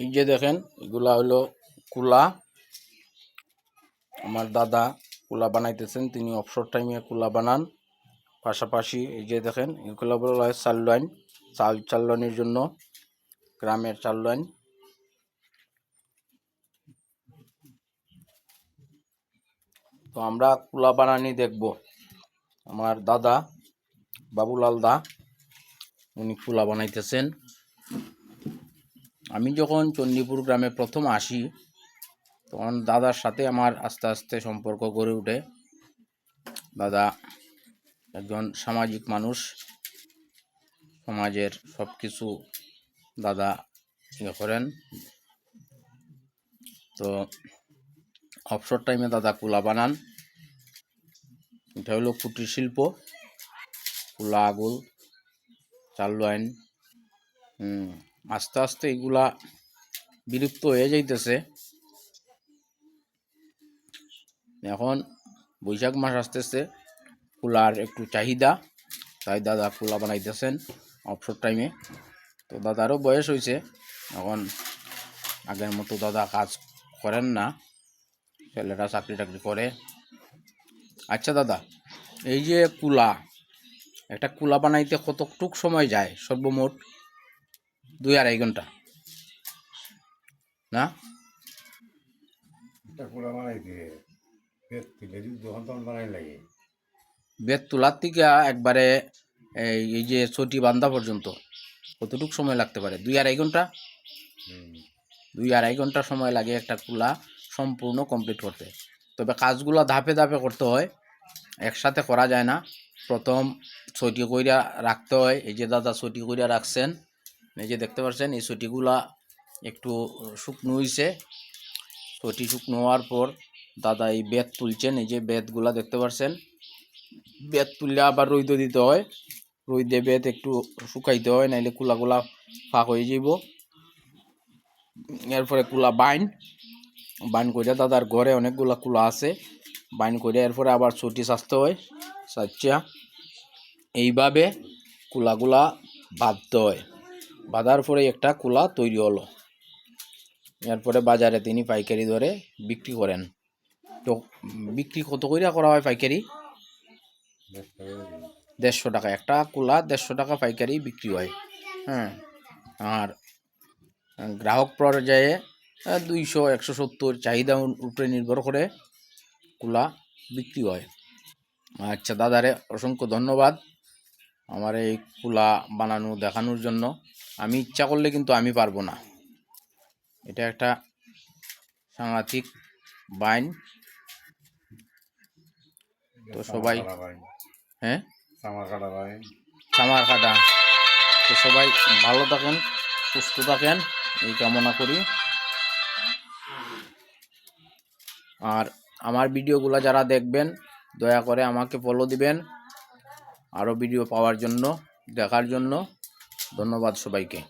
এই যে দেখেন, এগুলা হলো কুলা। আমার দাদা কুলা বানাইতেছেন, তিনি অবসর টাইমে কুলা বানান। পাশাপাশি এই যে দেখেন, এগুলো বলা হয় চাল লাইন। চাল চালানোর জন্য গ্রামের চাল লাইন। তো আমরা কুলা বানানি দেখব। আমার দাদা, বাবুলাল দা, উনি কুলা বানাইতেছেন। আমি যখন চণ্ডীপুর গ্রামে প্রথম আসি, তখন দাদার সাথে আমার আস্তে আস্তে সম্পর্ক গড়ে ওঠে। দাদা একজন সামাজিক মানুষ। সমাজের সব কিছু দাদা ইয়ে করেন। তো অবসর টাইমে দাদা কুলা বানান। এটা হলো কুটির শিল্প। কুলা আগুল চাল লাইন আস্তে আস্তে এগুলা বিলুপ্ত হয়ে যাইতেছে। এখন বৈশাখ মাস আসতেছে কুলার একটু চাহিদা। তাই দাদা কুলা বানাইতেছেন অবসর টাইমে তো দাদারও বয়স হয়েছে এখন আগের মতো দাদা কাজ করেন না। ছেলেরা চাকরি টাকরি করে। আচ্ছা দাদা, এই যে কুলা, একটা কুলা বানাইতে কতটুক সময় যায় সর্বমোট? দুই আড়াই ঘণ্টা। না? বেত তোলার থেকে একবারে এই যে ছটি বান্ধা পর্যন্ত কতটুকু সময় লাগতে পারে? দুই আড়াই ঘণ্টা। দুই আড়াই ঘণ্টা সময় লাগে একটা কুলা সম্পূর্ণ কমপ্লিট করতে। তবে কাজগুলো ধাপে ধাপে করতে হয় একসাথে করা যায় না। প্রথম ছটি কইরা রাখতে হয় এই যে দাদা ছটি কইরা রাখছেন এই যে দেখতে পাচ্ছেন, এই ছটিগুলা একটু শুকনো হয়েছে ছটি শুকনো হওয়ার পর দাদা এই বেত তুলছেন, এই যে বেতগুলা দেখতে পাচ্ছেন। বেত তুললে আবার রইদ দিতে হয়। রইদে বেত একটু শুকাইতে হয়, নাইলে কুলাগুলা ফাঁক হয়ে যাইব। এরপরে কুলা বাইন। বাইন করে দাদার ঘরে অনেকগুলা কুলা আছে। বাইন করে এরপরে আবার ছুটি সাজতে হয় সাচ্চা এইভাবে কুলাগুলা বাঁধতে হয়। বাঁধার পরে একটা কুলা তৈরি হলো। এরপরে বাজারে তিনি পাইকারি ধরে বিক্রি করেন। তো বিক্রি কত কইরা করা হয় পাইকারি? করে। দেড়শো টাকা। একটা কুলা দেড়শো টাকা পাইকারি বিক্রি হয়। হ্যাঁ আর গ্রাহক পর্যায়ে দুইশো, একশো সত্তর চাহিদা উপরে নির্ভর করে কুলা বিক্রি হয়। আচ্ছা দাদারে অসংখ্য ধন্যবাদ। আমার এই কুলা বানানো দেখানোর জন্য। আমি ইচ্ছা করলে কিন্তু আমি পারব না। এটা একটা সাংঘাতিক বাইন। তো সবাই হ্যাঁ? কাটা কামার কাটা। তো সবাই ভালো থাকেন সুস্থ থাকেন এই কামনা করি। আর আমার ভিডিওগুলো যারা দেখবেন দয়া করে আমাকে ফলো দিবেন। আরও ভিডিও পাওয়ার জন্য দেখার জন্য ধন্যবাদ সবাইকে।